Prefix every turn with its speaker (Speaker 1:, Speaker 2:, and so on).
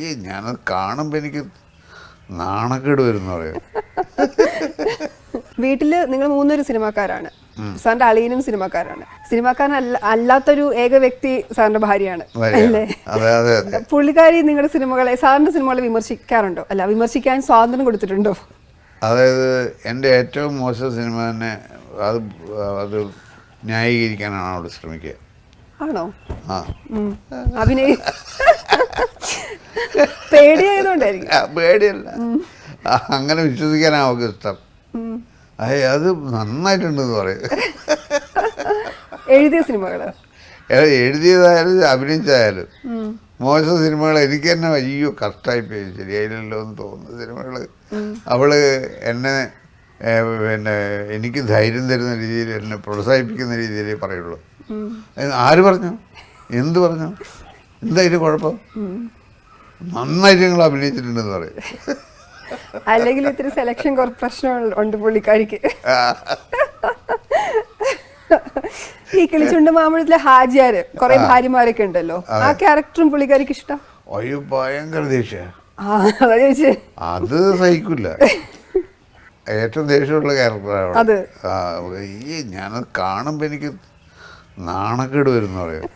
Speaker 1: ഈ ഞാനത് കാണുമ്പോൾ എനിക്ക് നാണക്കേട് വരുന്ന പറയും.
Speaker 2: വീട്ടിൽ നിങ്ങൾ മൂന്നൊരു സിനിമാക്കാരാണ്. സാറിന്റെ അളിയനും സിനിമാക്കാരാണ്. സിനിമാക്കാരൻ അല്ല അല്ലാത്തൊരു ഏക വ്യക്തി സാറിന്റെ ഭാര്യയാണ്. അല്ലേ? പുള്ളിക്കാരി നിങ്ങളുടെ സിനിമകളെ സാറിന്റെ സിനിമകളെ വിമർശിക്കാറുണ്ടോ? അല്ല വിമർശിക്കാൻ സ്വാതന്ത്ര്യം കൊടുത്തിട്ടുണ്ടോ?
Speaker 1: അതായത് എന്റെ ഏറ്റവും മോശം സിനിമ തന്നെ അത് അത് ന്യായീകരിക്കാനാണ് അവിടെ ശ്രമിക്കുക.
Speaker 2: ആണോ?
Speaker 1: ആ.
Speaker 2: അഭിനയ പേടിയായതുകൊണ്ടായിരിക്കും.
Speaker 1: പേടിയല്ല. അങ്ങനെ വിശ്വസിക്കാൻ അവൾക്ക് ഇഷ്ടം. അയ്യ അത് നന്നായിട്ടുണ്ടെന്ന് പറയും.
Speaker 2: എഴുതിയ
Speaker 1: സിനിമകൾ എഴുതിയതായാലും
Speaker 2: അഭിനയിച്ചായാലും.
Speaker 1: മോശം സിനിമകൾ എനിക്ക് തന്നെ അയ്യോ കഷ്ടമായി പോയി. ശരിയായില്ലല്ലോ എന്ന് തോന്നുന്ന സിനിമകൾ അവൾ എന്നെ പിന്നെ എനിക്ക് ധൈര്യം തരുന്ന രീതിയിൽ എന്നെ പ്രോത്സാഹിപ്പിക്കുന്ന രീതിയിലേ പറയുള്ളൂ. ആര് പറഞ്ഞു? എന്ത് പറഞ്ഞു? എന്താ ഇത് കുഴപ്പം. നന്നായിട്ട് ഞങ്ങൾ അഭിനയിച്ചിട്ടുണ്ടെന്ന് പറയും.
Speaker 2: അല്ലെങ്കിൽ ഇത്തിരി സെലക്ഷൻ കുറച്ച് പ്രശ്നങ്ങൾ ഉണ്ട് പുള്ളിക്കാരിക്ക്. ഈ കിളിച്ചുണ്ട് മാമ്പഴത്തിലെ ഹാജിയാര് കുറെ ഭാര്യമാരൊക്കെ ഉണ്ടല്ലോ. ആ. ക്യാരക്ടറും പുള്ളിക്കാരിക്ക് ഇഷ്ടം?
Speaker 1: അയ്യോ ഭയങ്കര ദേഷ്യ.
Speaker 2: അതാ
Speaker 1: സഹിക്കില്ല ഏറ്റവും ദേഷ്യമുള്ള ക്യാരക്ടറാണ് ഈ ഞാനത് കാണുമ്പോൾ എനിക്ക് നാണക്കേട് വരുന്ന പറയും.